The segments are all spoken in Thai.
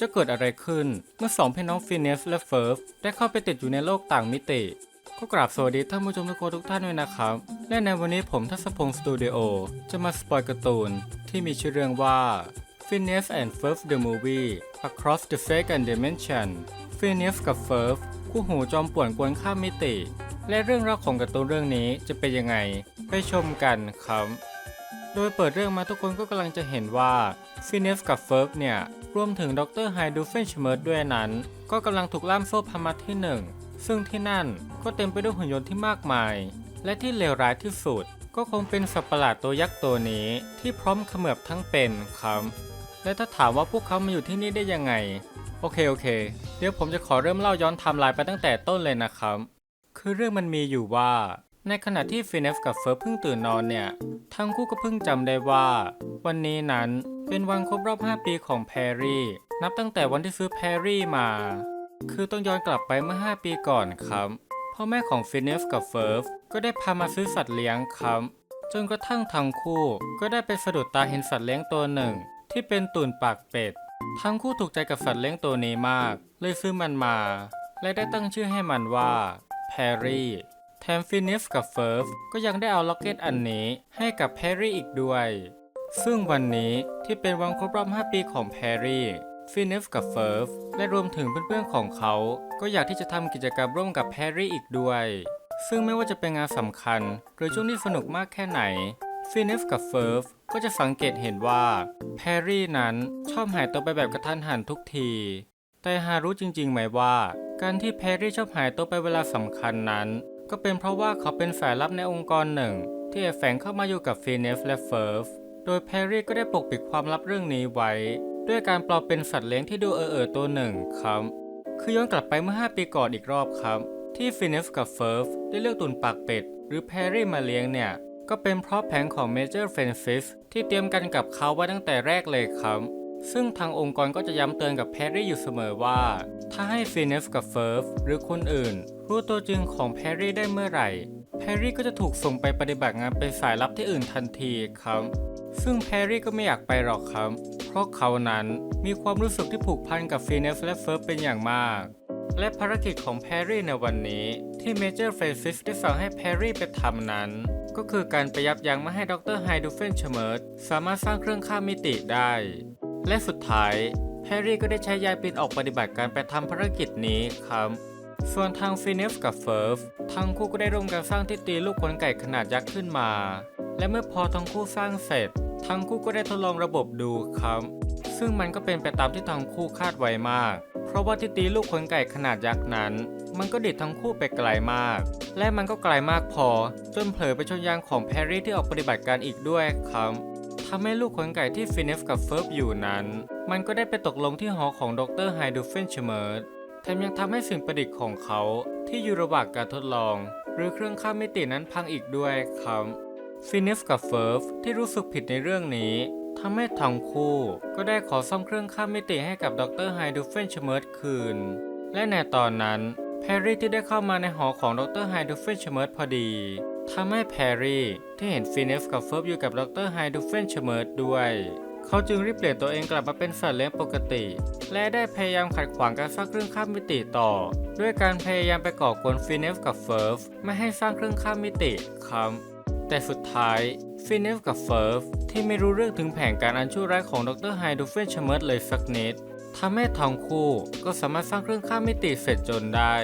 จะเกิดอะไรขึ้นเมื่อสองพี่น้องฟินเนสและเฟิร์ฟได้เข้าไปติดอยู่ในโลกต่างมิติ ก็กราบสวัสดีท่านผู้ชมทุกคนทุกท่านด้วยนะครับ และในวันนี้ผมทัศพงศ์สตูดิโอจะมาสปอยการ์ตูนที่มีชื่อเรื่องว่า Phineas and Ferb the Movie Across the Second Dimension Phineas กับ Ferb คู่หูจอมป่วนกวนข้ามมิติ และเรื่องราวของการ์ตูนเรื่องนี้จะเป็นยังไงไปชมกันครับ โดยเปิดเรื่องมาทุกคนก็กำลังจะเห็นว่าฟินเนฟกับเฟิร์กเนี่ย รวมถึงดรไฮดูเฟนชเมิร์ดด้วยนั้น ก็กำลังถูกล่ามโซ่พามาที่หนึ่งซึ่งที่นั่นก็เต็มไปด้วยหุ่นยนต์ที่มากมาย และที่เลวร้ายที่สุด ก็คงเป็นสัตว์ประหลาดตัวยักษ์ตัวนี้ ที่พร้อมเขมือบทั้งเป็นครับและถ้าถามว่าพวกเขามาอยู่ที่นี่ได้ยังไง โอเคโอเค เดี๋ยวผมจะขอเริ่มเล่าย้อนไทม์ไลน์ไปตั้งแต่ต้นเลยนะครับ คือเรื่องมันมีอยู่ว่า ในขณะที่ฟินเนฟกับเฟิร์สเพิ่งตื่นนอนเนี่ย ทั้งคู่ก็เพิ่งจำได้ว่า วันนี้นั้น เป็นวันครบรอบ 5 ปีของแพรรี่ นับตั้งแต่วันที่ซื้อแพรรี่มา คือต้องย้อนกลับไปเมื่อ 5 ปีก่อนครับพ่อแม่ของฟินเนฟกับเฟิร์สก็ได้พามาซื้อสัตว์เลี้ยงครับจนกระทั่งทั้งคู่ก็ได้ไปสะดุดตาเห็นสัตว์เลี้ยงตัวหนึ่ง ที่เป็นตุ่นปากเป็ด ทั้งคู่ถูกใจกับสัตว์เลี้ยงตัวนี้มาก เลยซื้อมันมา และได้ตั้งชื่อให้มันว่าแพรรี่แถมฟินิสกับเฟิร์ฟก็ยังได้เอาล็อกเก็ตอันนี้ให้กับแพรรี่อีกด้วย ซึ่งวันนี้ที่เป็นวันครบรอบ 5 ปีของแพรรี่ฟินิสกับเฟิร์ฟและรวมถึงเพื่อนๆของเขา ก็อยากที่จะทำกิจกรรมร่วมกับแพรรี่อีกด้วย ซึ่งไม่ว่าจะเป็นงานสำคัญ หรือช่วงที่สนุกมากแค่ไหนฟินิสกับเฟิร์ฟก็จะสังเกตเห็นว่าแพรรี่นั้นชอบหายตัวไปแบบกระทันหันทุกที แต่หารู้จริงๆไหมว่า การที่แพรรี่ชอบหายตัวไปเวลาสำคัญนั้น ก็เป็นเพราะว่าเขาเป็นสายลับในองค์กรหนึ่ง ที่แอบแฝงเข้ามาอยู่กับฟีเนฟและเฟิร์ฟ โดยแพรรี่ก็ได้ปกปิดความลับเรื่องนี้ไว้ ด้วยการปลอมเป็นสัตว์เลี้ยงที่ดูเออเออตัวหนึ่งครับ คือย้อนกลับไปเมื่อ 5 ปีก่อนอีกรอบครับ ที่ฟีเนฟกับเฟิร์ฟได้เลือกตุนปากเป็ด หรือแพรรี่มาเลี้ยงเนี่ย ก็เป็นเพราะแผนของเมเจอร์เฟนซิสที่เตรียมกันกับเขาไว้ตั้งแต่แรกเลยครับซึ่งทางองค์กรก็จะย้ำเตือนกับแพรรี่อยู่เสมอว่า ถ้าให้ฟีเนฟกับเฟิร์ฟหรือคนอื่น รู้ตัวจริงของแพรรี่ได้เมื่อไหร่ แพรรี่ก็จะถูกส่งไปปฏิบัติงานเป็นสายลับที่อื่นทันทีครับ ซึ่งแพรรี่ก็ไม่อยากไปหรอกครับ เพราะเขานั้นมีความรู้สึกที่ผูกพันกับฟีเนฟและเฟิร์ฟเป็นอย่างมาก และภารกิจของแพรรี่ในวันนี้ ที่เมเจอร์เฟรนซิสได้สั่งให้แพรรี่ไปทำนั้น ก็คือการไปยับยั้งไม่ให้ดรไฮดูเฟนเชเมิร์ดสามารถสร้างเครื่องข้ามมิติได้ และสุดท้ายแฮร์รี่ก็ได้ใช้ยายปินออกปฏิบัติการไปทำภารกิจนี้ครับ ส่วนทางฟินเนฟกับเฟิร์ฟทั้งคู่ก็ได้ร่วมกันสร้างที่ตีลูกขนไก่ขนาดยักษ์ขึ้นมา และเมื่อพอทั้งคู่สร้างเสร็จ ทั้งคู่ก็ได้ทดลองระบบดูครับ ซึ่งมันก็เป็นไปตามที่ทั้งคู่คาดไว้มาก เพราะว่าที่ตีลูกขนไก่ขนาดยักษ์นั้น มันก็ดิดทั้งคู่ไปไกลมาก และมันก็ไกลมากพอ จนเผลอไปชนยางของแพรรี่ที่ออกปฏิบัติการอีกด้วยครับทำให้ลูกขนไก่ที่ฟินเนฟกับเฟิร์บอยู่นั้น มันก็ได้ไปตกลงที่หอของดรไฮดูเฟนเชเมิร์ดแถมยังทำให้สิ่งประดิษฐ์ของเขาที่อยู่ระหว่างการทดลอง หรือเครื่องข้ามมิตินั้นพังอีกด้วยครับ ฟินเนฟกับเฟิร์บที่รู้สึกผิดในเรื่องนี้ทำให้ทั้งคู่ก็ได้ขอซ่อมเครื่องข้ามมิติให้กับดรไฮดูเฟนเชเมิร์ดคืน และในตอนนั้นแพรรี่ที่ได้เข้ามาในหอของดรไฮดูเฟนเชเมิร์ดพอดีทำให้แพรรี่ที่เห็นฟินเนฟกับเฟิร์บอยู่กับดรไฮดูเฟนเชเมิร์ดด้วยเขาจึงรีบเปลี่ยนตัวเองกลับมาเป็นสัตว์เลี้ยงปกติ และได้พยายามขัดขวางการสร้างเครื่องข้ามมิติต่อ ด้วยการพยายามไปก่อกวนฟินเนฟกับเฟิร์ฟไม่ให้สร้างเครื่องข้ามมิติครับ แต่สุดท้ายฟินเนฟกับเฟิร์ฟที่ไม่รู้เรื่องถึงแผนการอันชั่วร้ายของดรไฮดูเฟนเชเมิร์ดเลยสักนิดทำให้ทั้งคู่ก็สามารถสร้างเครื่องข้ามมิติเสร็จจนได้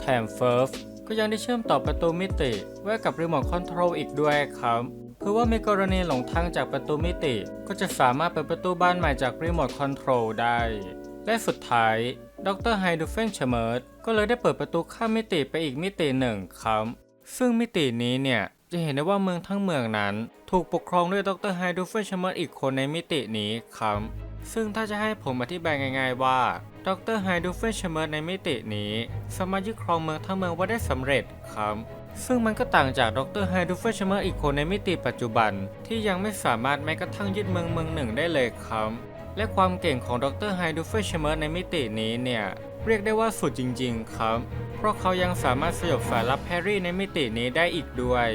แถมเฟิร์ฟก็ยังได้เชื่อมต่อประตูมิติ ไว้กับรีโมทคอนโทรลอีกด้วยครับเพื่อว่ามีกรณีหลงทางจากประตูมิติ ก็จะสามารถเปิดประตูบ้านใหม่จากรีโมทคอนโทรลได้ และสุดท้ายดรไฮดูเฟนเชเมิร์ดก็เลยได้เปิดประตูข้ามมิติไปอีกมิติหนึ่งครับ ซึ่งมิตินี้เนี่ย จะเห็นได้ว่าเมืองทั้งเมืองนั้น ถูกปกครองด้วยดรไฮดูเฟนเชเมิร์ดอีกคนในมิตินี้ครับซึ่งถ้าจะให้ผมอธิบายง่ายๆว่าดรไฮดูเฟนเชเมิร์ในมิตินี้ สามารถยึดครองเมืองทั้งเมืองไว้ได้สำเร็จครับ ซึ่งมันก็ต่างจากดรไฮดูเฟนเชเมิร์อีกคนในมิติปัจจุบัน ที่ยังไม่สามารถแม้กระทั่งยึดเมืองเมืองหนึ่งได้เลยครับ และความเก่งของดรไฮดูเฟนเชเมิร์ในมิตินี้เนี่ย เรียกได้ว่าสุดจริง ๆ ครับ เพราะเขายังสามารถสยบสายลับแฮร์รี่ในมิตินี้ได้อีกด้วย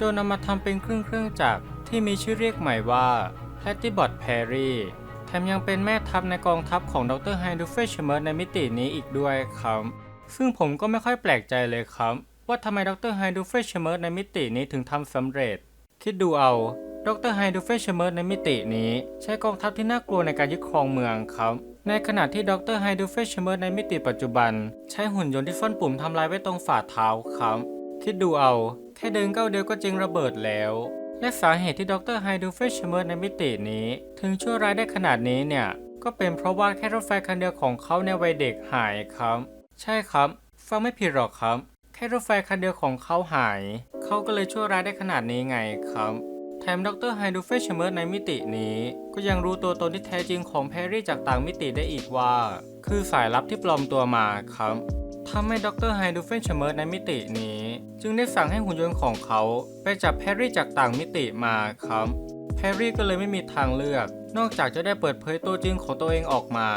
จนนำมาทำเป็นเครื่องเครื่องจักรที่มีชื่อเรียกใหม่ว่า p a t t y b o t Perry แถมยังเป็นแม่ทัพในกองทัพของดรไฮดูเฟชเมอร์ในมิตินี้อีกด้วยครับ ซึ่งผมก็ไม่ค่อยแปลกใจเลยครับ ว่าทำไมดรไฮดูเฟชเมอร์ในมิตินี้ถึงทำสำเร็จ คิดดูเอา ดรไฮดูเฟชเมอร์ในมิตินี้ ใช้กองทัพที่น่ากลัวในการยึดครองเมืองครับ ในขณะที่ดรไฮดูเฟชเมอร์ในมิติปัจจุบัน ใช้หุ่นยนต์ที่ซ่อนปุ่มทำลายไว้ตรงฝ่าเท้าครับ คิดดูเอา แค่เดินก้าวเดียวก็เจงระเบิดแล้ว และสาเหตุที่ดรไฮดูเฟชเมอร์ในมิตินี้ ถึงชั่วร้ายได้ขนาดนี้เนี่ย ก็เป็นเพราะว่าแค่รถไฟคันเดียวของเขาในวัยเด็กหายครับ ใช่ครับ ฟังไม่ผิดหรอกครับ แค่รถไฟคันเดียวของเขาหาย เขาก็เลยชั่วร้ายได้ขนาดนี้ไงครับ แถมดรไฮดูเฟชเมอร์ในมิตินี้ ก็ยังรู้ตัวตนที่แท้จริงของแพรรี่จากต่างมิติได้อีกว่า คือสายลับที่ปลอมตัวมาครับทำให้ดรไฮดูเฟชเมอร์ในมิตินี้ จึงได้สั่งให้หุ่นยนต์ของเขา ไปจับแพรรี่จากต่างมิติมาครับแพรรี่ก็เลยไม่มีทางเลือก นอกจากจะได้เปิดเผยตัวจริงของตัวเองออกมา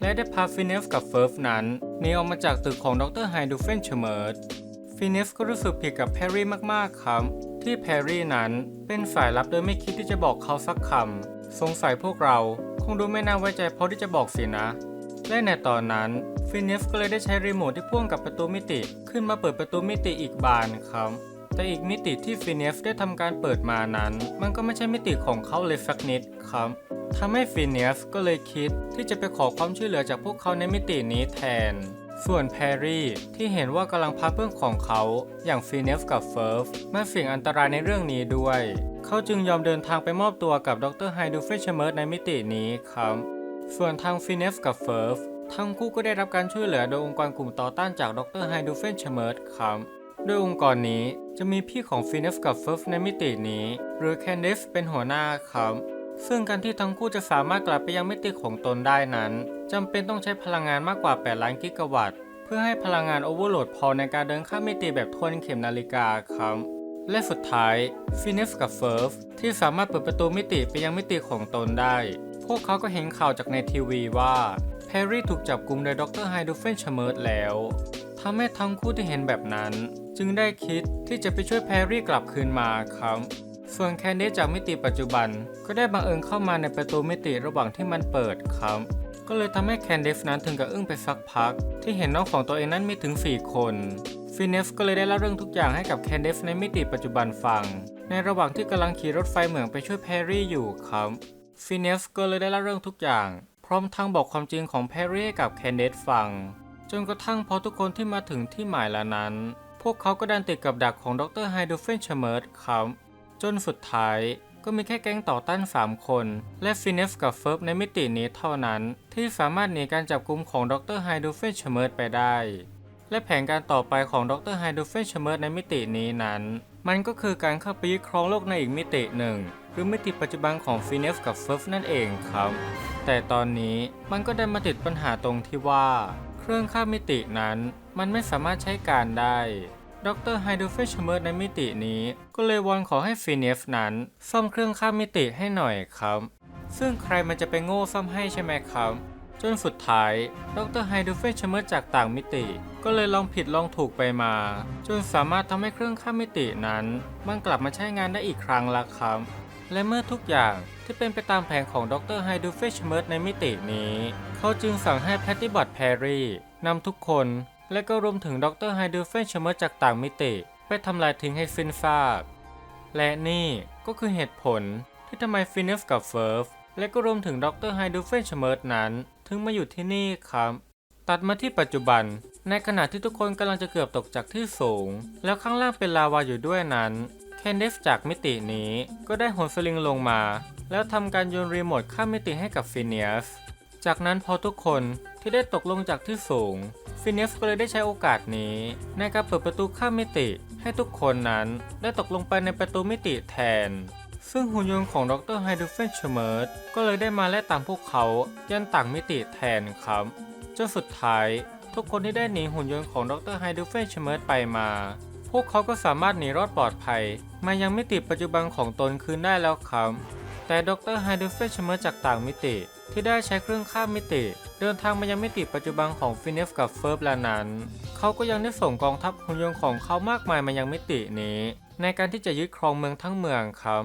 และได้พาฟินเนฟกับเฟิร์ฟนั้นหนีออกมาจากตึกของดรไฮดูเฟนเชเมิร์ฟินเนฟก็รู้สึกผิดกับแพรรี่มากๆครับ ที่แพรรี่นั้นเป็นสายลับโดยไม่คิดที่จะบอกเขาสักคำ สงสัยพวกเราคงดูไม่น่าไว้ใจเพราะที่จะบอกสินะ และในตอนนั้นฟินเนฟก็เลยได้ใช้รีโมทที่พ่วงกับประตูมิติ ขึ้นมาเปิดประตูมิติอีกบานครับแต่อีกมิติที่ฟินเนฟได้ทำการเปิดมานั้น มันก็ไม่ใช่มิติของเขาเลยสักนิดครับทำให้ฟินเนฟก็เลยคิดที่จะไปขอความช่วยเหลือจากพวกเขาในมิตินี้แทน ส่วนแพรรี่ที่เห็นว่ากำลังพาเพื่อนของเขาอย่างฟินเนฟกับเฟิร์ฟมาเสี่ยงอันตรายในเรื่องนี้ด้วย เขาจึงยอมเดินทางไปมอบตัวกับดรไฮดูเฟชเมิร์ดในมิตินี้ครับส่วนทางฟินเนฟกับเฟิร์ฟทั้งคู่ก็ได้รับการช่วยเหลือโดยองค์กรกลุ่มต่อต้านจากดรไฮดูเฟนเชเมิร์ดครับโดยองค์กรนี้จะมีพี่ของฟินเนฟกับเฟิร์ฟในมิตินี้ หรือแคนดิฟเป็นหัวหน้าครับ ซึ่งการที่ทั้งคู่จะสามารถกลับไปยังมิติของตนได้นั้นจำเป็นต้องใช้พลังงานมากกว่า 8 ล้านกิกะวัตต์ เพื่อให้พลังงานโอเวอร์โหลดพอในการเดินข้ามมิติแบบทวนเข็มนาฬิกาครับและสุดท้ายฟินเนฟกับเฟิร์ฟที่สามารถเปิดประตูมิติไปยังมิติของตนได้ พวกเขาก็เห็นข่าวจากในทีวีว่าแพรรี่ถูกจับกุมโดยดรไฮดูเฟนเชเมิร์ดแล้วทำให้ทั้งคู่ที่เห็นแบบนั้น จึงได้คิดที่จะไปช่วยแพรรี่กลับคืนมาครับ ส่วนแคนดี้จากมิติปัจจุบัน ก็ได้บังเอิญเข้ามาในประตูมิติระหว่างที่มันเปิดครับ ก็เลยทำให้แคนดิฟนั้นถึงกับอึ้งไปสักพัก ที่เห็นน้องของตัวเองนั้นมีถึง 4 คนฟินเนฟก็เลยได้เล่าเรื่องทุกอย่างให้กับแคนดิฟในมิติปัจจุบันฟัง ในระหว่างที่กำลังขี่รถไฟเหมืองไปช่วยแพรรี่อยู่ครับฟินเนฟก็เลยได้เล่าเรื่องทุกอย่าง พร้อมทั้งบอกความจริงของแพรรี่ให้กับแคนดิฟฟัง จนกระทั่งพอทุกคนที่มาถึงที่หมายแล้วนั้น พวกเขาก็ดันติดกับดักของดรไฮดูเฟนเชเมิร์ดครับ จนสุดท้ายก็มีแค่แก๊งต่อต้าน 3 คน และฟินเนฟกับเฟิร์บในมิตินี้เท่านั้น ที่สามารถหนีการจับกุมของดรไฮดูเฟนเชเมิร์ดไปได้ และแผนการต่อไปของดรไฮดูเฟนเชเมิร์ดในมิตินี้นั้น มันก็คือการเข้าไปยึดครองโลกในอีกมิติหนึ่ง หรือมิติปัจจุบันของฟินเนฟกับเฟิร์บนั่นเองครับ แต่ตอนนี้มันก็ได้มาติดปัญหาตรงที่ว่า เครื่องข้ามมิตินั้น มันไม่สามารถใช้การได้ ดรไฮดูเฟชเมิร์ดในมิตินี้ ก็เลยวอนขอให้ฟินเนฟนั้น ซ่อมเครื่องข้ามมิติให้หน่อยครับ ซึ่งใครมันจะไปโง่ซ่อมให้ใช่ไหมครับ จนสุดท้าย ดรไฮดูเฟชเมิร์ดจากต่างมิติ ก็เลยลองผิดลองถูกไปมา จนสามารถทำให้เครื่องข้ามมิตินั้น มันกลับมาใช้งานได้อีกครั้งละครับ และเมื่อทุกอย่างที่เป็นไปตามแผนของดรไฮดูเฟชเมิร์ดในมิตินี้ เขาจึงสั่งให้แพตติบัตแพรรี่นำทุกคน และก็รวมถึงดรไฮดูเฟนเชเมอร์จากต่างมิติ ไปทำลายทิ้งให้ฟินซากและนี่ก็คือเหตุผลที่ทำไมฟินเนฟกับเฟิร์ฟและก็รวมถึงดรไฮดูเฟนเชเมอร์นั้น ถึงมาอยู่ที่นี่ครับ ตัดมาที่ปัจจุบัน ในขณะที่ทุกคนกำลังจะเกือบตกจากที่สูง แล้วข้างล่างเป็นลาวาอยู่ด้วยนั้นแคนเดฟจากมิตินี้ก็ได้โหนสลิงลงมา แล้วทำการโยนรีโมทข้ามมิติให้กับฟินเนฟจากนั้นพอทุกคน ที่ได้ตกลงจากที่สูงฟินเนฟก็เลยได้ใช้โอกาสนี้ในการเปิดประตูข้ามมิติ ให้ทุกคนนั้นได้ตกลงไปในประตูมิติแทน ซึ่งหุ่นยนต์ของดรไฮดูเฟนเชเมิร์ดก็เลยได้มาและตามพวกเขายันต่างมิติแทนครับจนสุดท้าย ทุกคนที่ได้หนีหุ่นยนต์ของดรไฮดูเฟนเชเมิร์ดไปมา พวกเขาก็สามารถหนีรอดปลอดภัย มายังมิติปัจจุบันของตนคืนได้แล้วครับแต่ดรไฮดูเฟนเชเมิร์ดจากต่างมิติที่ได้ใช้เครื่องข้ามมิติ เดินทางมายังมิติปัจจุบันของฟินเนฟกับเฟิร์บแล้วนั้น เขาก็ยังได้ส่งกองทัพหุ่นยนต์ของเขามากมายมายังมิตินี้ ในการที่จะยึดครองเมืองทั้งเมืองครับ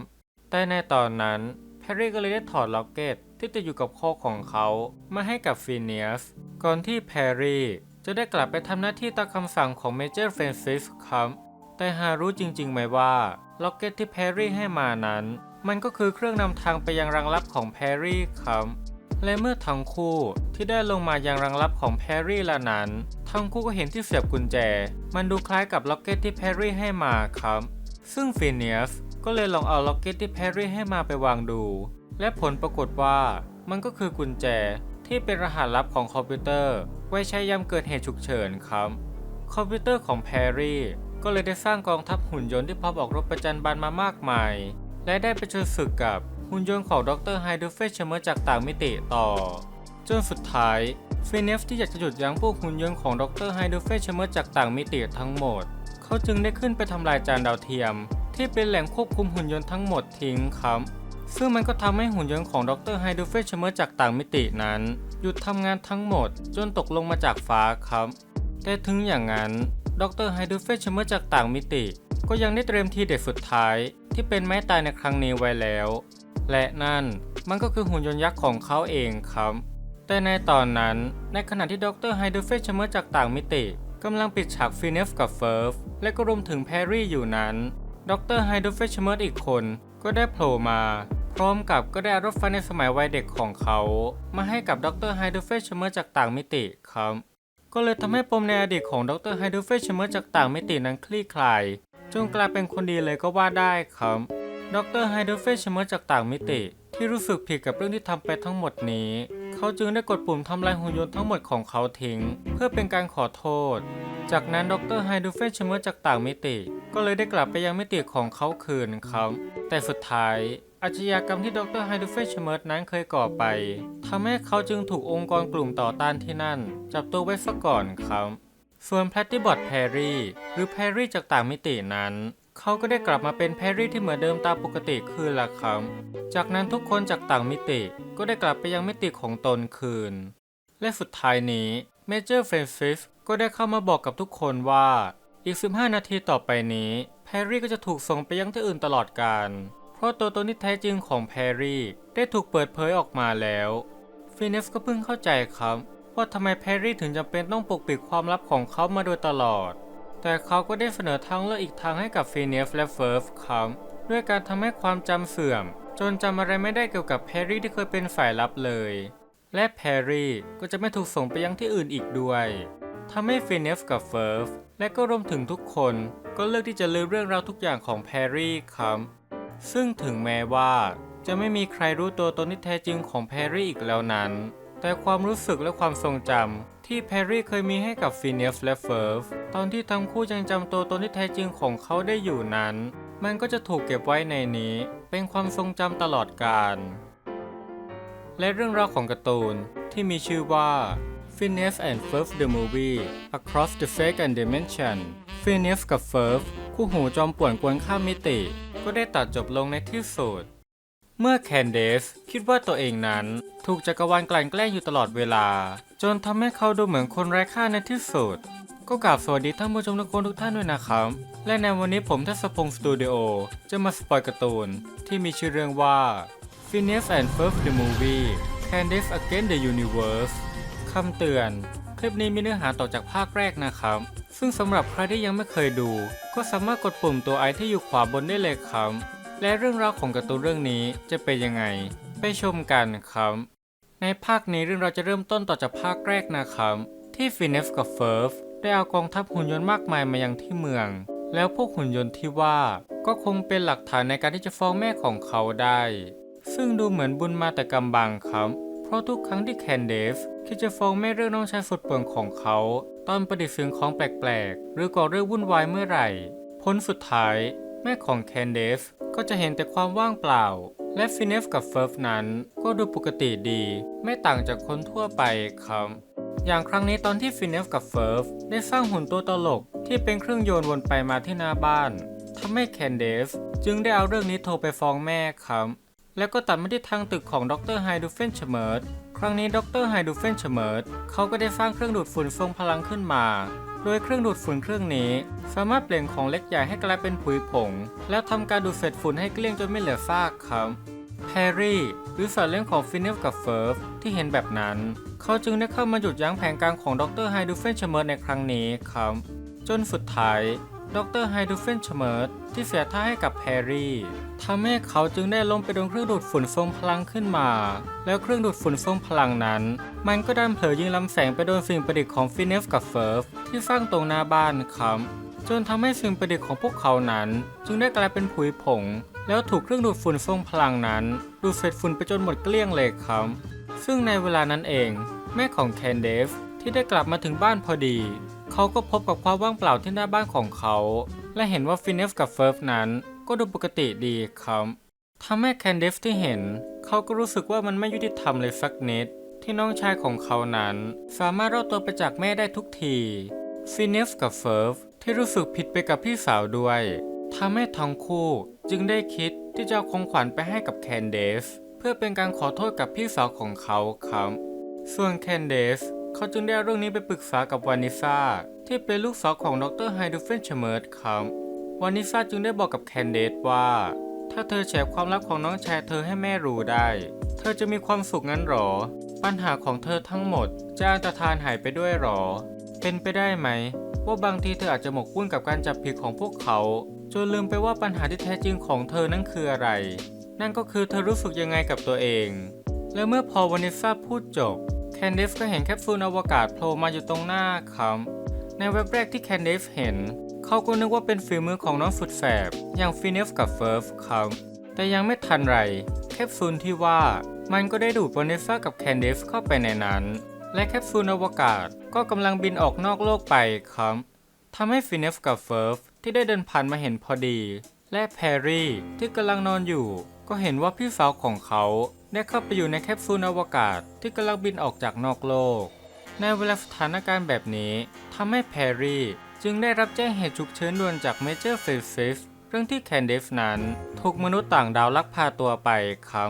แต่ในตอนนั้นแพรรี่ก็เลยได้ถอดล็อกเก็ตที่ติดอยู่กับคอของเขามาให้กับฟีเนียสก่อนที่แพรรี่จะได้กลับไปทำหน้าที่ตามคำสั่งของเมเจอร์เฟรนซิสครับแต่หารู้จริงๆไหมว่าล็อกเก็ตที่แพรรี่ให้มานั้น มันก็คือเครื่องนำทางไปยังรังลับของแพรรี่ครับ และเมื่อทั้งคู่ที่ได้ลงมายังรังลับของแพรรี่ละนั้น ทั้งคู่ก็เห็นที่เสียบกุญแจ มันดูคล้ายกับล็อกเก็ตที่แพรรี่ให้มาครับ ซึ่งฟีเนียสก็เลยลองเอาล็อกเก็ตที่แพรรี่ให้มาไปวางดู และผลปรากฏว่ามันก็คือกุญแจที่เป็นรหัสลับของคอมพิวเตอร์ ไว้ใช้ยามเกิดเหตุฉุกเฉินครับ คอมพิวเตอร์ของแพรรี่ก็เลยได้สร้างกองทัพหุ่นยนต์ที่พร้อมออกรบประจันบานมามากมาย และได้ไปเชิญศึกกับ หุ่นยนต์ของดรไฮเดูเฟชเมอร์จากต่างมิติต่อ จนสุดท้ายฟีเนฟที่อยากจะหยุดยั้งพวกหุ่นยนต์ของดรไฮเดูเฟชเมอร์จากต่างมิติทั้งหมด เขาจึงได้ขึ้นไปทำลายจานดาวเทียม ที่เป็นแหล่งควบคุมหุ่นยนต์ทั้งหมดทิ้งครับซึ่งมันก็ทำให้หุ่นยนต์ของดรไฮเดูเฟชเมอร์จากต่างมิตินั้น หยุดทำงานทั้งหมด จนตกลงมาจากฟ้าครับ แต่ถึงอย่างนั้นดรไฮเดูเฟชเมอร์จากต่างมิติ ก็ยังได้เตรียมทีเด็ดสุดท้าย ที่เป็นไม้ตายในครั้งนี้ไว้แล้ว และนั่นมันก็คือหุ่นยนต์ยักษ์ของเขาเองครับ แต่ในตอนนั้น ในขณะที่ดรไฮเดูเฟชเมอร์จากต่างมิติกำลังปิดฉากฟีเนฟกับเฟิร์ฟและก็รวมถึงแพรรี่อยู่นั้น ดรไฮเดูเฟชเมอร์อีกคนก็ได้โผล่มา พร้อมกับก็ได้อารถไฟในสมัยวัยเด็กของเขา มาให้กับดรไฮเดูเฟชเมอร์จากต่างมิติครับ ก็เลยทำให้ปมในอดีตของดรไฮเดูเฟชเมอร์จากต่างมิตินั้นคลี่คลายจนกลายเป็นคนดีเลยก็ว่าได้ครับ ดรไฮเดอร์เฟชเมอร์จากต่างมิติ ที่รู้สึกผิดกับเรื่องที่ทำไปทั้งหมดนี้ เขาจึงได้กดปุ่มทำลายหุ่นยนต์ทั้งหมดของเขาทิ้ง เพื่อเป็นการขอโทษ จากนั้นดรไฮดูเฟชเมอร์จากต่างมิติ ก็เลยได้กลับไปยังมิติของเขาคืนครับ แต่สุดท้ายอาชญากรรมที่ดรไฮดูเฟชเมอร์นั้นเคยก่อไปทำให้เขาจึงถูกองค์กรกลุ่มต่อต้านที่นั่น จับตัวไว้ซะก่อนครับ ส่วนแพตตี้บอดแพรรี่หรือแพรรี่จากต่างมิตินั้น เขาก็ได้กลับมาเป็นแพรรี่ที่เหมือนเดิมตามปกติคืนละครับจากนั้นทุกคนจากต่างมิติก็ได้กลับไปยังมิติของตนคืน และสุดท้ายนี้เมเจอร์เฟรนซิสก็ได้เข้ามาบอกกับทุกคนว่าอีก 15 นาทีต่อไปนี้แพรรี่ก็จะถูกส่งไปยังที่อื่นตลอดกาลเพราะตัวตนที่แท้จริงของแพรรี่ได้ถูกเปิดเผยออกมาแล้วฟีเนสก็เพิ่งเข้าใจครับ ว่าทำไมแพรรี่ถึงจำเป็นต้องปกปิดความลับของเขามาโดยตลอด แต่เขาก็ได้เสนอทางเลือกอีกทางให้กับฟีเนฟและเฟิร์ฟครับด้วยการทำให้ความจำเสื่อม จนจำอะไรไม่ได้เกี่ยวกับแพรรี่ที่เคยเป็นฝ่ายลับเลย และแพรรี่ก็จะไม่ถูกส่งไปยังที่อื่นอีกด้วยทำให้ฟีเนฟกับเฟิร์ฟและก็รวมถึงทุกคน ก็เลือกที่จะลืมเรื่องราวทุกอย่างของแพรรี่ครับซึ่งถึงแม้ว่าจะไม่มีใครรู้ตัวตนที่แท้จริงของแพรรี่อีกแล้วนั้น แต่ความรู้สึกและความทรงจำ ที่แพรรี่เคยมีให้กับฟีเนฟและเฟิร์ฟตอนที่ทั้งคู่ยังจำตัวตนที่แท้จริงของเขาได้อยู่นั้น มันก็จะถูกเก็บไว้ในนี้ เป็นความทรงจำตลอดกาลและเรื่องราวของการ์ตูนที่มีชื่อว่า Phineas and Ferb the Movie Across the Fake and Dimension Phineas กับ Ferb คู่หูจอมป่วนกวนข้ามมิติ ก็ได้ตัดจบลงในที่สุด เมื่อแคนเดสคิดว่าตัวเองนั้นถูกจักรวาลกลั่นแกล้งอยู่ตลอดเวลา จนทำให้เขาดูเหมือนคนไร้ค่าในที่สุด ก็กราบสวัสดีท่านผู้ชมทุกคนทุกท่านด้วยนะครับ และในวันนี้ผมทัศพงศ์สตูดิโอจะมาสปอยการ์ตูนที่มีชื่อเรื่องว่า Phineas and Ferb the Movie Candace Against the Universe คำเตือน คลิปนี้มีเนื้อหาต่อจากภาคแรกนะครับ ซึ่งสำหรับใครที่ยังไม่เคยดู ก็สามารถกดปุ่มตัวไอที่อยู่ขวาบนได้เลยครับ และเรื่องราวของการ์ตูนเรื่องนี้จะเป็นยังไง ไปชมกันครับ ในภาคนี้เรื่องเราจะเริ่มต้นต่อจากภาคแรกนะครับ ที่ฟินเนฟกับเฟิร์ฟได้เอากองทัพหุ่นยนต์มากมายมายังที่เมือง แล้วพวกหุ่นยนต์ที่ว่าก็คงเป็นหลักฐานในการที่จะฟ้องแม่ของเขาได้ ซึ่งดูเหมือนบุญมาแต่กำบังครับ เพราะทุกครั้งที่แคนเดฟคิดจะฟ้องแม่เรื่องน้องชายสุดเปลืองของเขา ตอนประดิษฐ์สิ่งของแปลกๆ หรือก่อเรื่องวุ่นวายเมื่อไหร่ ผลสุดท้าย แม่ของแคนเดฟก็จะเห็นแต่ความว่างเปล่า และฟินเนฟกับเฟิร์ฟนั้นก็ดูปกติดี ไม่ต่างจากคนทั่วไปครับ อย่างครั้งนี้ตอนที่ฟินเนฟกับเฟิร์ฟได้สร้างหุ่นตัวตลกที่เป็นเครื่องโยนวนไปมาที่หน้าบ้านทำให้แคนเดฟจึงได้เอาเรื่องนี้โทรไปฟ้องแม่ครับแล้วก็ตัดมาที่ทางตึกของดรไฮดูเฟนเชเมิร์ดครั้งนี้ดรไฮดูเฟนเชเมิร์ดเขาก็ได้สร้างเครื่องดูดฝุ่นทรงพลังขึ้นมา โดยเครื่องดูดฝุ่นเครื่องนี้ สามารถเปลี่ยนของเล็กใหญ่ให้กลายเป็นผุยผง แล้วทำการดูดเศษฝุ่นให้เกลี้ยงจนไม่เหลือซากครับแฮร์รี่หรือสัตว์เลี้ยงของฟินเนฟกับเฟิร์ฟที่เห็นแบบนั้น เขาจึงได้เข้ามาหยุดยั้งแผนการของดรไฮดูเฟนเชเมิร์ในครั้งนี้ครับ จนสุดท้ายดรไฮดูเฟนเชเมิร์ที่เสียท่าให้กับแฮร์รี่ ทำให้เขาจึงได้ล้มไปโดนเครื่องดูดฝุ่นทรงพลังขึ้นมา แล้วเครื่องดูดฝุ่นทรงพลังนั้น มันก็ดันเผลอยิงลำแสงไปโดนสิ่งประดิษฐ์ของฟินเนฟกับเฟิร์ฟที่สร้างตรงหน้าบ้านครับจนทำให้สิ่งประดิษฐ์ของพวกเขานั้น จึงได้กลายเป็นผุยผง แล้วถูกเครื่องดูดฝุ่นทรงพลังนั้น ดูดเศษฝุ่นไปจนหมดเกลี้ยงเลยครับ ซึ่งในเวลานั้นเอง แม่ของแคนเดฟที่ได้กลับมาถึงบ้านพอดี เขาก็พบกับความว่างเปล่าที่หน้าบ้านของเขา และเห็นว่าฟินเนฟกับเฟิร์ฟนั้น ก็ดูปกติดีครับทำให้แคนเดฟที่เห็น เขาก็รู้สึกว่ามันไม่ยุติธรรมเลยสักนิด ที่น้องชายของเขานั้น สามารถรอดตัวไปจากแม่ได้ทุกทีฟินเนฟกับเฟิร์ฟที่รู้สึกผิดไปกับพี่สาวด้วยทำให้ทั้งคู่จึงได้คิดที่จะเอาของขวัญไปให้กับแคนเดฟเพื่อเป็นการขอโทษกับพี่สาวของเขาครับ ส่วนแคนเดฟเขาจึงได้เอาเรื่องนี้ไปปรึกษากับวานิซาที่เป็นลูกสาวของดรไฮดูเฟนเชเมิร์ดครับ วานิซาจึงได้บอกกับแคนเดฟว่า ถ้าเธอแฉความลับของน้องชายเธอให้แม่รู้ได้ เธอจะมีความสุขงั้นหรอ ปัญหาของเธอทั้งหมดจะอันตรธานหายไปด้วยหรอ เป็นไปได้ไหม ว่าบางทีเธออาจจะหมกมุ่นกับการจับผิดของพวกเขาจนลืมไปว่าปัญหาที่แท้จริงของเธอนั้นคืออะไร นั่นก็คือเธอรู้สึกยังไงกับตัวเอง และเมื่อพอวานิซาพูดจบแคนเดฟก็เห็นแคปซูลอวกาศโผล่มาอยู่ตรงหน้าครับในเว็บแรกที่แคนเดฟเห็น เขาก็นึกว่าเป็นฝีมือของน้องสุดแสบ อย่างฟินเนฟกับเฟิร์ฟครับแต่ยังไม่ทันไร แคปซูลที่ว่ามันก็ได้ดูดวานิซากับแคนเดฟเข้าไปในนั้น และแคปซูลอวกาศก็กำลังบินออกนอกโลกไปครับทำให้ฟินเนฟกับเฟิร์ฟที่ได้เดินผ่านมาเห็นพอดี และแพรรี่ที่กำลังนอนอยู่ ก็เห็นว่าพี่สาวของเขาได้เข้าไปอยู่ในแคปซูลอวกาศที่กำลังบินออกจากนอกโลก ในเวลาสถานการณ์แบบนี้ทำให้แพรรี่ จึงได้รับแจ้งเหตุฉุกเฉินด่วนจากเมเจอร์เฟลฟิฟเรื่องที่แคนเดฟนั้นถูกมนุษย์ต่างดาวลักพาตัวไปครับ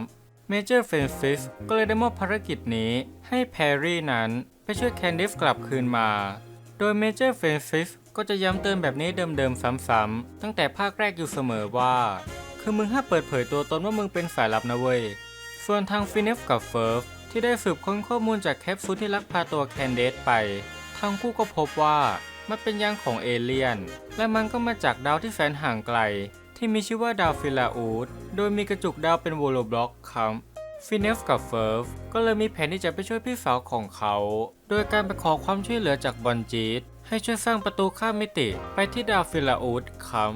เมเจอร์เฟลฟิฟก็เลยได้มอบภารกิจนี้ให้แพรรี่นั้นไปช่วยแคนเดฟกลับคืนมา โดยเมเจอร์เฟลฟิฟก็จะย้ำเตือนแบบนี้เดิมๆซ้ำๆตั้งแต่ภาคแรกอยู่เสมอว่า คือมึงห้ามเปิดเผยตัวตนว่ามึงเป็นสายลับนะเว้ย ส่วนทางฟินเนฟกับเฟิร์ฟที่ได้สืบค้นข้อมูลจากแคปซูลที่ลักพาตัวแคนเดสไป ทั้งคู่ก็พบว่า มันเป็นยางของเอเลี่ยน และมันก็มาจากดาวที่แสนห่างไกล ที่มีชื่อว่าดาวฟิลาอูดโดยมีกระจุกดาวเป็นโวโลบล็อกครับฟินเนฟกับเฟิร์ฟก็เลยมีแผนที่จะไปช่วยพี่สาวของเขา โดยการไปขอความช่วยเหลือจากบอนจีตให้ช่วยสร้างประตูข้ามมิติไปที่ดาวฟิลาอูดครับ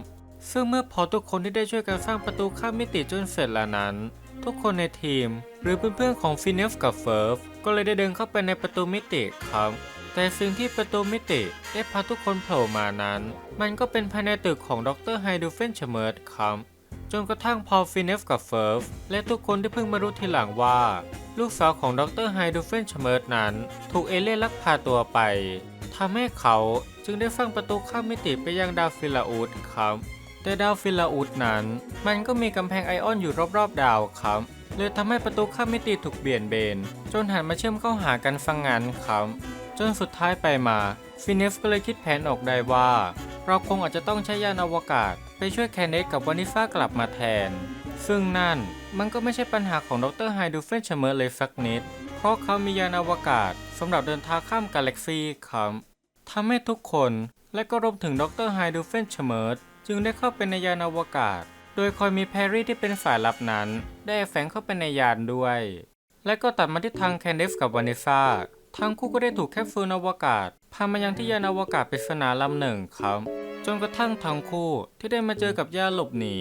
ซึ่งเมื่อพอทุกคนที่ได้ช่วยกันสร้างประตูข้ามมิติจนเสร็จแล้วนั้น ทุกคนในทีม หรือเพื่อนๆของฟินเนฟกับเฟิร์ฟก็เลยได้เดินเข้าไปในประตูมิติครับ แต่สิ่งที่ประตูมิติได้พาทุกคนโผล่มานั้น มันก็เป็นภายในตึกของดรไฮดูเฟนเชเมิร์ดครับจนกระทั่งพอฟินเนฟกับเฟิร์ฟและทุกคนที่เพิ่งมารู้ทีหลังว่า ลูกสาวของดรไฮดูเฟนเชเมิร์ดนั้น ถูกเอเลี่ยนลักพาตัวไปทำให้เขาจึงได้สร้างประตูข้ามมิติไปยังดาวฟิลาอูดครับแต่ดาวฟิลาอุดนั้น มันก็มีกำแพงไอออนอยู่รอบๆดาวครับเลยทำให้ประตูข้ามมิติถูกเบี่ยนเบน จนหันมาเชื่อมเข้าหากันฟังงานครับ จนสุดท้ายไปมาฟินเนฟก็เลยคิดแผนออกได้ว่า เราคงอาจจะต้องใช้ยานอวกาศ ไปช่วยแคนเนสกับวานิฟ้ากลับมาแทน ซึ่งนั่นมันก็ไม่ใช่ปัญหาของดรไฮดูเฟนเชเมอร์เลยสักนิด เพราะเขามียานอวกาศสำหรับเดินทางข้ามกาแล็กซีครับทำให้ทุกคนและก็รวมถึงดรไฮดูเฟนเชเมอร์จึงได้เข้าไปในยานอวกาศ โดยคอยมีแพรรี่ที่เป็นฝ่ายลับนั้น ได้แฝงเข้าไปในยานด้วย และก็ตัดมาที่ทางแคนเดฟกับวานิซา ทั้งคู่ก็ได้ถูกแคปซูลอวกาศพามายังที่ยานอวกาศปริศนาลำหนึ่งครับ จนกระทั่งทั้งคู่ที่ได้มาเจอกับยาหลบหนี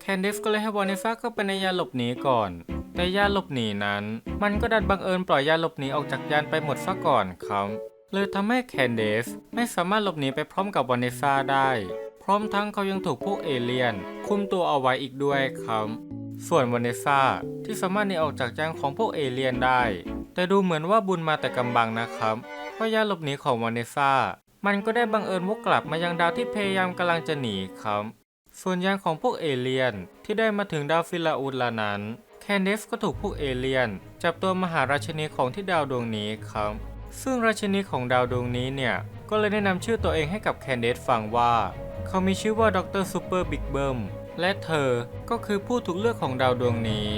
แคนเดฟก็เลยให้วานิซาเข้าไปในยาหลบหนีก่อน แต่ยาหลบหนีนั้น มันก็ดันบังเอิญปล่อยยาหลบหนีออกจากยานไปหมดซะก่อนครับ เลยทำให้แคนเดฟไม่สามารถหลบหนีไปพร้อมกับวานิซาได้ พร้อมทั้งเขายังถูกพวกเอเลี่ยน คุมตัวเอาไว้อีกด้วยครับ ส่วนวานิซาที่สามารถหนีออกจากยานของพวกเอเลี่ยนได้ แต่ดูเหมือนว่าบุญมาแต่กำบังนะครับ เพราะยาหลบหนีของวานิซามันก็ได้บังเอิญวกกลับมายังดาวที่พยายามกำลังจะหนีครับ ส่วนยานของพวกเอเลียนที่ได้มาถึงดาวฟิลาอูดลานั้น แคนเดฟก็ถูกพวกเอเลียน จับตัวมหาราชินีของที่ดาวดวงนี้ครับ ซึ่งราชินีของดาวดวงนี้เนี่ย ก็เลยแนะนำชื่อตัวเองให้กับแคนเดฟฟังว่า เขามีชื่อว่าดรซูเปอร์บิ๊กเบิมและเธอก็คือผู้ถูกเลือกของดาวดวงนี้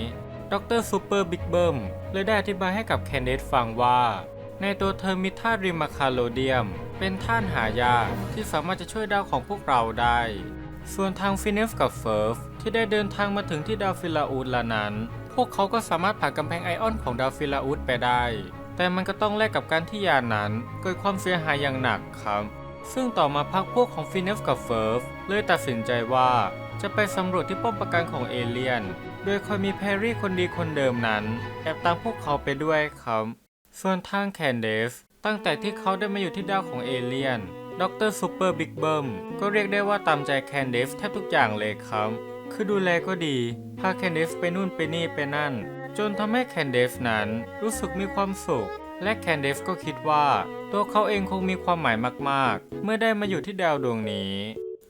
ดรซูเปอร์บิ๊กเบิมเลยได้อธิบายให้กับแคนเดสฟังว่า ในตัวเธอมีธาตุริมาคาโลเดียม เป็นธาตุหายากที่สามารถจะช่วยดาวของพวกเราได้ ส่วนทางฟินเนฟกับเฟิร์ฟที่ได้เดินทางมาถึงที่ดาวฟิลาอูดละนั้น พวกเขาก็สามารถผ่านกำแพงไอออนของดาวฟิลาอูดไปได้ แต่มันก็ต้องแลกกับการที่ยานนั้นเกิดความเสียหายอย่างหนักครับ ซึ่งต่อมาพักพวกของฟินเนฟกับเฟิร์ฟเลยตัดสินใจว่าจะไปสำรวจที่ป้อมปราการของเอเลียน โดยคอยมีแพรรี่คนดีคนเดิมนั้น แอบตามพวกเขาไปด้วยครับ ส่วนทางแคนเดฟตั้งแต่ที่เขาได้มาอยู่ที่ดาวของเอเลียนดรซูเปอร์บิ๊กเบิมก็เรียกได้ว่าตามใจแคนเดฟแทบทุกอย่างเลยครับ คือดูแลก็ดี พาแคนเดฟไปนู่นไปนี่ไปนั่น จนทำให้แคนเดฟนั้นรู้สึกมีความสุข และแคนเดฟก็คิดว่า ตัวเขาเองคงมีความหมายมากๆ เมื่อได้มาอยู่ที่ดาวดวงนี้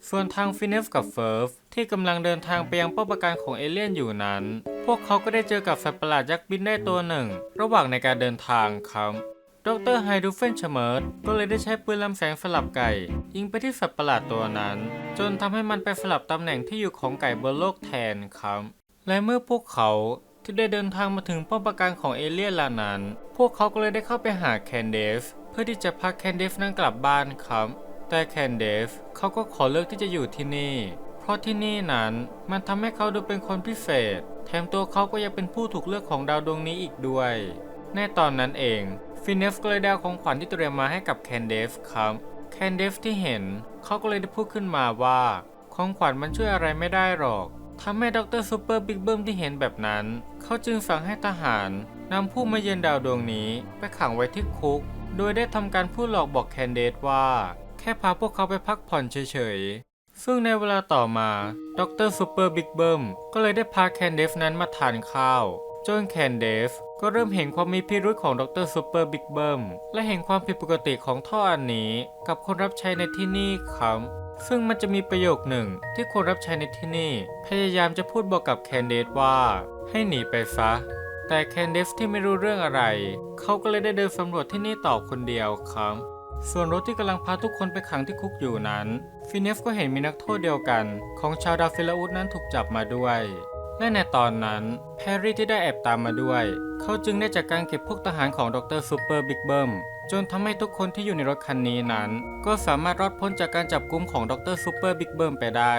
ส่วนทางฟินเนฟกับเฟิร์ฟที่กำลังเดินทางไปยังป้าประการของเอเลี่ยนอยู่นั้น พวกเขาก็ได้เจอกับสัตว์ประหลาดยักษ์บินได้ตัวหนึ่ง ระหว่างในการเดินทางครับดรไฮดูเฟนเชเมิร์ดก็เลยได้ใช้ปืนลำแสงสลับไก่ ยิงไปที่สัตว์ประหลาดตัวนั้น จนทำให้มันไปสลับตำแหน่งที่อยู่ของไก่บนโลกแทนครับ และเมื่อพวกเขาที่ได้เดินทางมาถึงป้อมปราการของเอเลี่ยนลานั้น พวกเขาก็เลยได้เข้าไปหาแคนเดฟเพื่อที่จะพาแคนเดฟนั้นกลับบ้านครับ แต่แคนเดฟเขาก็ขอเลือกที่จะอยู่ที่นี่ เพราะที่นี่นั้นมันทำให้เขาดูเป็นคนพิเศษ แถมตัวเขาก็ยังเป็นผู้ถูกเลือกของดาวดวงนี้อีกด้วย ในตอนนั้นเองฟินเนฟก็เลยได้ของขวัญที่เตรียมมาให้กับแคนเดฟครับแคนเดฟที่เห็นเขาก็เลยได้พูดขึ้นมาว่า ของขวัญมันช่วยอะไรไม่ได้หรอกทำให้ดรซูเปอร์บิ๊กเบิ้มที่เห็นแบบนั้น เขาจึงสั่งให้ทหารนำผู้มาเยือนดาวดวงนี้ไปขังไว้ที่คุก โดยได้ทำการพูดหลอกบอกแคนเดฟว่า ค่พาพวกเขาไปพักผ่อนเฉยๆ ซึ่งในเวลาต่อมาดรซูเปอร์บิ๊กเบิ้มก็เลยได้พาแคนเดฟนั้นมาทานข้าวจนแคนเดฟก็เริ่มเห็นความมีพิรุธของดรซูเปอร์บิ๊กเบิ้มและเห็นความผิดปกติของท่ออันนี้ กับคนรับใช้ในที่นี่ครับซึ่งมันจะมีประโยคหนึ่งที่คนรับใช้ในที่นี่ พยายามจะพูดบอกกับแคนเดฟว่า ให้หนีไปซะ แต่แคนเดฟที่ไม่รู้เรื่องอะไร เขาก็เลยได้เดินสำรวจที่นี่ต่อคนเดียวครับ ส่วนรถที่กำลังพาทุกคนไปขังที่คุกอยู่นั้น ฟินเนฟก็เห็นมีนักโทษเดียวกันของชาวดาวฟิลาอุสนั้นถูกจับมาด้วย และในตอนนั้นแพรรี่ที่ได้แอบตามมาด้วย เขาจึงได้จากการเก็บพวกทหารของดรซูเปอร์บิ๊กเบิมจนทำให้ทุกคนที่อยู่ในรถคันนี้นั้น ก็สามารถรอดพ้นจากการจับกุมของดรซูเปอร์บิ๊กเบิมไปได้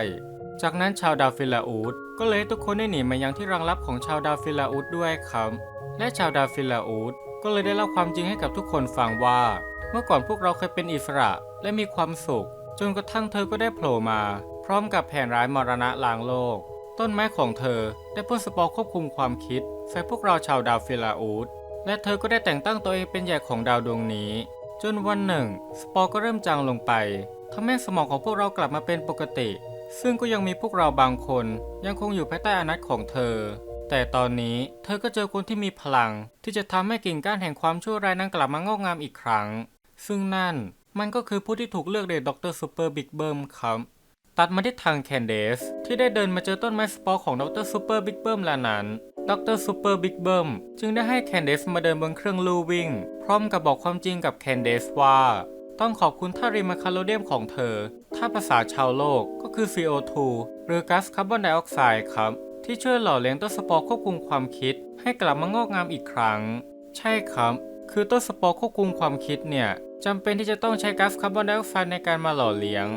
จากนั้นชาวดาวฟิลาอุสก็เลยให้ทุกคนได้หนีมายังที่รังลับของชาวดาวฟิลาอุสด้วยครับ และชาวดาวฟิลาอุสก็เลยได้เล่าความจริงให้กับทุกคนฟังว่า เมื่อก่อนพวกเราเคยเป็นอิสระและมีความสุข จนกระทั่งเธอก็ได้โผล่มา พร้อมกับแผนร้ายมรณะล้างโลก ต้นไม้ของเธอได้พ่นสปอร์ควบคุมความคิด ใส่พวกเราชาวดาวฟิลาอูดและเธอก็ได้แต่งตั้งตัวเองเป็นใหญ่ของดาวดวงนี้ จนวันหนึ่ง สปอร์ก็เริ่มจางลงไปทำให้สมองของพวกเรากลับมาเป็นปกติ ซึ่งก็ยังมีพวกเราบางคน ยังคงอยู่ภายใต้อานัตของเธอ แต่ตอนนี้เธอก็เจอคนที่มีพลัง ที่จะทำให้กิ่งก้านแห่งความชั่วร้ายนั้นกลับมางอกงามอีกครั้ง ซึ่งนั่นมันก็คือผู้ที่ถูกเลือกโดยด็อกเตอร์ซูเปอร์บิ๊กเบิมครับตัดมาที่ทางแคนเดสที่ได้เดินมาเจอต้นไม้สปอร์ของดรซูเปอร์บิ๊กเบิมแล้วนั้นดรซูเปอร์บิ๊กเบิมจึงได้ให้แคนเดสมาเดินบนเครื่องลูวิ่ง พร้อมกับบอกความจริงกับแคนเดสว่า ต้องขอบคุณท่าริมาคาโลเดียมของเธอ ถ้าภาษาชาวโลกก็คือ CO2 หรือก๊าซคาร์บอนไดออกไซด์ครับ ที่ช่วยหล่อเลี้ยงต้นสปอร์ควบคุมความคิด ให้กลับมางอกงามอีกครั้ง ใช่ครับ คือต้นสปอร์ควบคุมความคิดเนี่ย จำเป็นที่จะต้องใช้ก๊าซคาร์บอนไดออกไซด์ในการมาหล่อเลี้ยง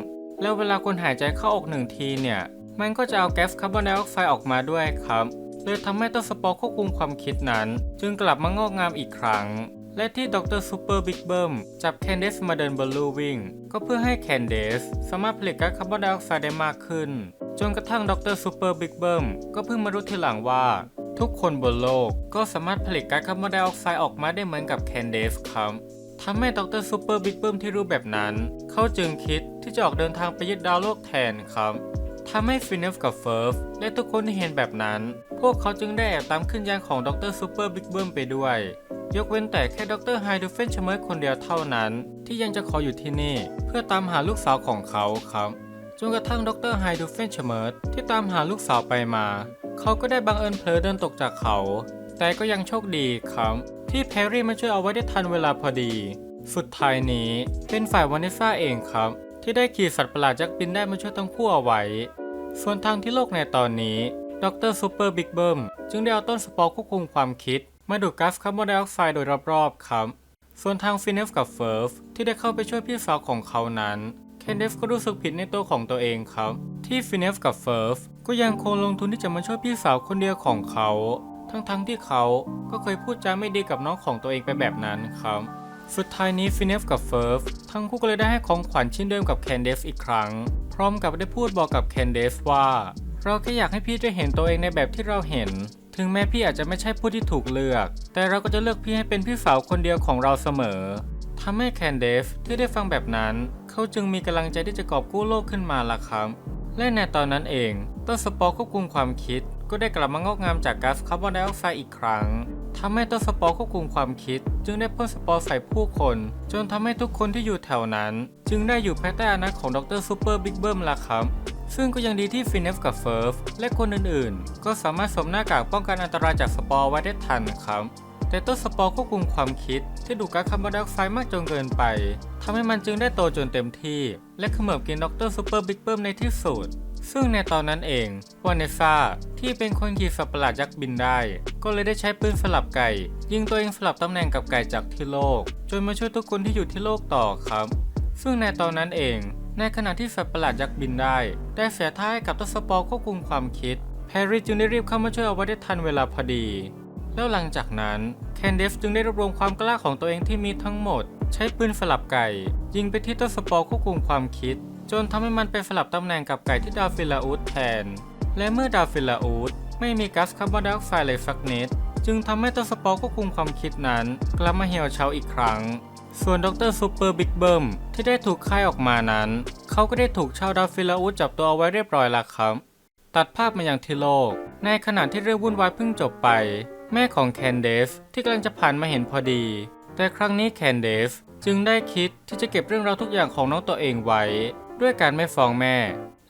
แล้วเวลาคนหายใจเข้าออกหนึ่งทีเนี่ย มันก็จะเอาแก๊สคาร์บอนไดออกไซด์ออกมาด้วยครับ เลยทำให้ต้นสปอร์ควบคุมความคิดนั้น จึงกลับมางอกงามอีกครั้ง และที่ดรซูเปอร์บิ๊กเบิมจับแคนเดสมาเดินบนลู่วิ่ง ก็เพื่อให้แคนเดสสามารถผลิตก๊าซคาร์บอนไดออกไซด์ได้มากขึ้น จนกระทั่งดรซูเปอร์บิ๊กเบิมก็เพิ่งมารู้ทีหลังว่า ทุกคนบนโลกก็สามารถผลิตก๊าซคาร์บอนไดออกไซด์ออกมาได้เหมือนกับแคนเดสครับ ทำให้ดรซูเปอร์บิ๊กเบิ้มที่รู้แบบนั้น เขาจึงคิดที่จะออกเดินทางไปยึดดาวโลกแทนครับทำให้ฟินเนฟกับเฟิร์ฟและทุกคนที่เห็นแบบนั้น พวกเขาจึงได้แอบตามขึ้นยานของดรซูเปอร์บิ๊กเบิ้มไปด้วย ยกเว้นแต่แค่ดรไฮดูเฟนชเมอร์คนเดียวเท่านั้น ที่ยังจะขออยู่ที่นี่ เพื่อตามหาลูกสาวของเขาครับจนกระทั่งดรไฮดูเฟนชเมอร์ที่ตามหาลูกสาวไปมา เขาก็ได้บังเอิญเผลอเดินตกจากเขา แต่ก็ยังโชคดีครับ ที่แพรรี่มาช่วยเอาไว้ได้ทันเวลาพอดี สุดท้ายนี้เป็นฝ่ายวานิซ่าเองครับ ที่ได้ขี่สัตว์ประหลาดยักษ์บินได้มาช่วยทั้งคู่เอาไว้ ส่วนทางที่โลกในตอนนี้ดรซูเปอร์บิ๊กเบิมจึงได้เอาต้นสปอร์ควบคุมความคิด มาดูดก๊าซคาร์บอนไดออกไซด์โดยรอบๆครับ ส่วนทางฟินเนฟกับเฟิร์ฟที่ได้เข้าไปช่วยพี่สาวของเขานั้นเคนเดฟก็รู้สึกผิดในตัวของตัวเองครับ ที่ฟินเนฟกับเฟิร์ฟก็ยังคงลงทุนที่จะมาช่วยพี่สาวคนเดียวของเขา ทั้งๆที่เขาก็เคยพูดจาไม่ดีกับน้องของตัวเองไปแบบนั้นครับ สุดท้ายนี้ฟินเนฟกับเฟิร์ฟทั้งคู่ก็เลยได้ให้ของขวัญชิ้นเดิมกับแคนเดฟอีกครั้ง พร้อมกับได้พูดบอกกับแคนเดฟว่า เราแค่อยากให้พี่ได้เห็นตัวเองในแบบที่เราเห็น ถึงแม้พี่อาจจะไม่ใช่ผู้ที่ถูกเลือก แต่เราก็จะเลือกพี่ให้เป็นพี่สาวคนเดียวของเราเสมอทำให้แคนเดฟที่ได้ฟังแบบนั้น เขาจึงมีกำลังใจที่จะกอบกู้โลกขึ้นมาละครับและในตอนนั้นเองต้นสปอร์ควบคุมความคิด ก็ได้กลับมางอกงามจากก๊าซคาร์บอนไดออกไซด์อีกครั้งทำให้ต้นสปอร์ควบคุมความคิด จึงได้พ่นสปอร์ใส่ผู้คน จนทำให้ทุกคนที่อยู่แถวนั้น จึงได้อยู่ภายใต้อานัตของดรซูเปอร์บิ๊กเบิ้มละครับซึ่งก็ยังดีที่ฟินเนฟกับเฟิร์ฟและคนอื่นๆ ก็สามารถสวมหน้ากากป้องกันอันตรายจากสปอร์ไว้ได้ทันครับ แต่ต้นสปอร์ควบคุมความคิด ที่ดูดก๊าซคาร์บอนไดออกไซด์มากจนเกินไปทำให้มันจึงได้โตจนเต็มที่ และเขมือบกินดรซูเปอร์บิ๊กเบิ้มในที่สุด ซึ่งในตอนนั้นเองวานเนซ่าที่เป็นคนขี่สัตว์ประหลาดยักษ์บินได้ ก็เลยได้ใช้ปืนสลับไก่ ยิงตัวเองสลับตำแหน่งกับไก่จากที่โลก จนมาช่วยทุกคนที่อยู่ที่โลกต่อครับ ซึ่งในตอนนั้นเอง ในขณะที่สัตว์ประหลาดยักษ์บินได้ ได้เสียท่าให้กับต้นสปอควบคุมความคิดแพรรี่จึงได้รีบเข้ามาช่วยเอาไว้ได้ทันเวลาพอดี แล้วหลังจากนั้นแคนเดฟจึงได้รวบรวมความกล้าของตัวเองที่มีทั้งหมด ใช้ปืนสลับไก่ ยิงไปที่ต้นสปอร์ควบคุมความคิด จนทำให้มันไปสลับตำแหน่งกับไก่ที่ดาวฟิลาอูดแทน และเมื่อดาวฟิลาอูดไม่มีก๊าซคาร์บอนไดออกไซด์เลยสักนิด จึงทำให้ต้นสปอร์ควบคุมความคิดนั้น กลับมาเหี่ยวเฉาอีกครั้ง ส่วนดรซูเปอร์บิ๊กเบิมที่ได้ถูกค่ายออกมานั้น เขาก็ได้ถูกชาวดาวฟิลาอูดจับตัวเอาไว้เรียบร้อยแล้วครับ ตัดภาพมาอย่างที่โลก ในขณะที่เรื่องวุ่นวายเพิ่งจบไป แม่ของแคนเดฟที่กำลังจะผ่านมาเห็นพอดี แต่ครั้งนี้แคนเดฟจึงได้คิดที่จะเก็บเรื่องราวทุกอย่างของน้องตัวเองไว้ ด้วยการไม่ฟ้องแม่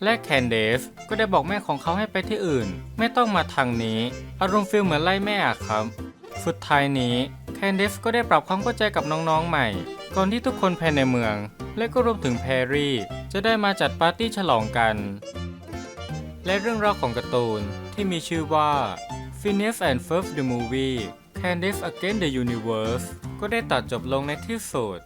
และแคนเดฟก็ได้บอกแม่ของเขาให้ไปที่อื่น ไม่ต้องมาทางนี้ อารมณ์ฟิลเหมือนไล่แม่อะครับ สุดท้ายนี้แคนเดฟก็ได้ปรับความเข้าใจกับน้องๆใหม่ ก่อนที่ทุกคนภายในเมือง และก็รวมถึงแพรรี่ จะได้มาจัดปาร์ตี้ฉลองกัน และเรื่องราวของการ์ตูนที่มีชื่อว่า Phineas and Ferb the Movie Candace Against the Universe ก็ได้ตัดจบลงในที่สุด